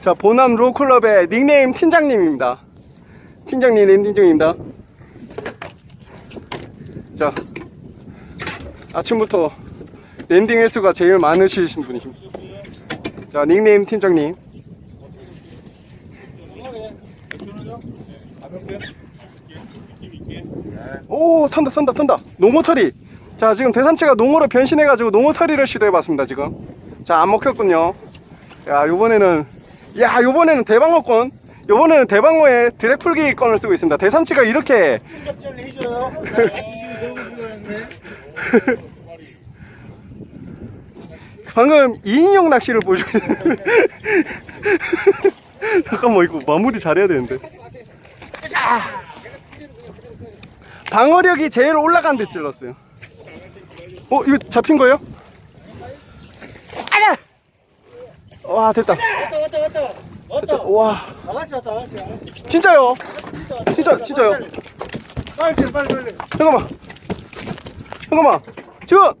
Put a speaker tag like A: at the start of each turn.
A: 자, 보남 로클럽의 닉네임 팀장님입니다. 팀장님 랜딩 중입니다. 자, 아침부터 랜딩 횟수가 제일 많으신 분이십니다. 자, 닉네임 팀장님. 오, 턴다, 턴다, 턴다. 농어터리. 자, 지금 대삼치가 농어로 변신해가지고 농어터리를 시도해봤습니다, 지금. 자, 안 먹혔군요. 야, 요번에는, 야, 요번에는 대방어권. 요번에는 대방어의 드랙 풀기 건을 쓰고 있습니다. 대삼치가 이렇게. 방금 2인용 낚시를 보여주고 잠깐만 이거 마무리 잘해야 되는데 자! 방어력이 제일 올라간 데 찔렀어요 어 이거 잡힌 거예요? 아야! 와 됐다
B: 왔다 왔다 왔다. 왔다.
A: 와
B: 아가씨 왔다 아가씨 아가씨.
A: 진짜요 진짜 진짜요
B: 빨리 빨리 빨리.
A: 잠깐만 잠깐만 지금